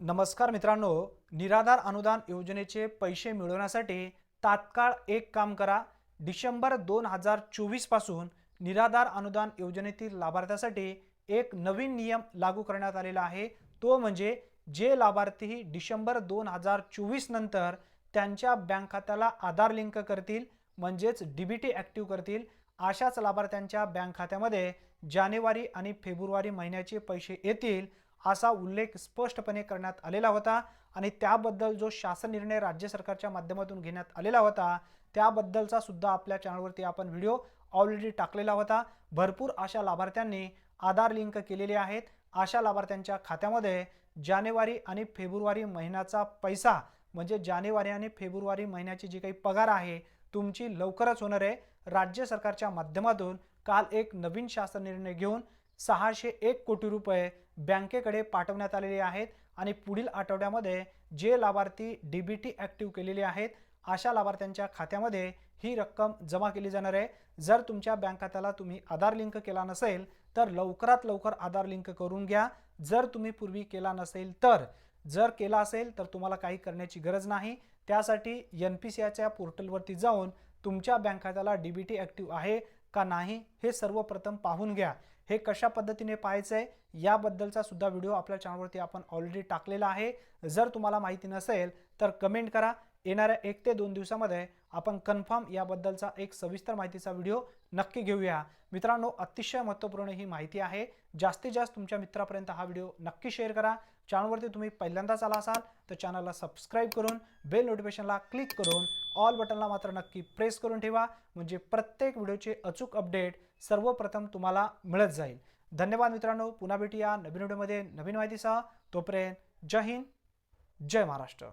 नमस्कार मित्रांनो निराधार अनुदान योजनेचे पैसे मिळवण्यासाठी तात्काळ एक काम करा. डिसेंबर दोन हजार चोवीसपासून निराधार अनुदान योजनेतील लाभार्थ्यासाठी एक नवीन नियम लागू करण्यात आलेला आहे. तो म्हणजे जे लाभार्थी डिसेंबर दोन हजार चोवीस नंतर त्यांच्या बँक खात्याला आधार लिंक करतील म्हणजेच डीबीटी ॲक्टिव्ह करतील अशाच लाभार्थ्यांच्या बँक खात्यामध्ये जानेवारी आणि फेब्रुवारी महिन्याचे पैसे येतील. असा उल्लेख स्पष्टपणे करण्यात आलेला होता आणि त्याबद्दल जो शासन निर्णय राज्य सरकारच्या माध्यमातून घेण्यात आलेला होता त्याबद्दलचा सुद्धा आपल्या चॅनलवरती आपण व्हिडिओ ऑलरेडी टाकलेला होता. भरपूर अशा लाभार्थ्यांनी आधार लिंक केलेले आहेत. अशा लाभार्थ्यांच्या खात्यामध्ये जानेवारी आणि फेब्रुवारी महिन्याचा पैसा म्हणजे जानेवारी आणि फेब्रुवारी महिन्याची जी काही पगार आहे तुमची लवकरच होणार आहे. राज्य सरकारच्या माध्यमातून काल एक नवीन शासन निर्णय घेऊन सहाशे एक कोटी रुपये बँकेकडे पाठवण्यात आलेले आहेत आणि पुढील आठवड्यामध्ये जे लाभार्थी डी बी टी ॲक्टिव्ह केलेले आहेत अशा लाभार्थ्यांच्या खात्यामध्ये ही रक्कम जमा केली जाणार आहे. जर तुमच्या बँक खात्याला तुम्ही आधार लिंक केला नसेल तर लवकरात लवकर आधार लिंक करून घ्या. जर तुम्ही पूर्वी केला नसेल तर जर केला असेल तर तुम्हाला काही करण्याची गरज नाही. त्यासाठी एन पी सी आयच्या पोर्टलवरती जाऊन तुमच्या बँक खात्याला डी बी टी ॲक्टिव्ह आहे. का नाही हे सर्वप्रथम पाहून घ्या. हे कशा पद्धतीने पाहायचं आहे याबद्दलचा सुद्धा व्हिडिओ आपल्या चॅनलवरती आपण ऑलरेडी टाकलेला आहे. जर तुम्हाला माहिती नसेल तर कमेंट करा. येणाऱ्या एक ते दोन दिवसामध्ये आपण कन्फर्म याबद्दलचा एक सविस्तर माहितीचा व्हिडिओ नक्की घेऊया. मित्रांनो अतिशय महत्त्वपूर्ण ही माहिती आहे. जास्तीत जास्त तुमच्या मित्रापर्यंत हा व्हिडिओ नक्की शेअर करा. चॅनलवरती तुम्ही पहिल्यांदाच आला असाल तर चॅनलला सबस्क्राईब करून बेल नोटिफिकेशनला क्लिक करून ऑल बटनला मात्र नक्की प्रेस करून ठेवा. म्हणजे प्रत्येक व्हिडिओचे अचूक अपडेट सर्वप्रथम तुम्हाला मिळत जाईल. धन्यवाद मित्रांनो. पुन्हा भेटूया नवीन व्हिडिओमध्ये नवीन माहितीसह. तोपर्यंत जय हिंद. जय महाराष्ट्र.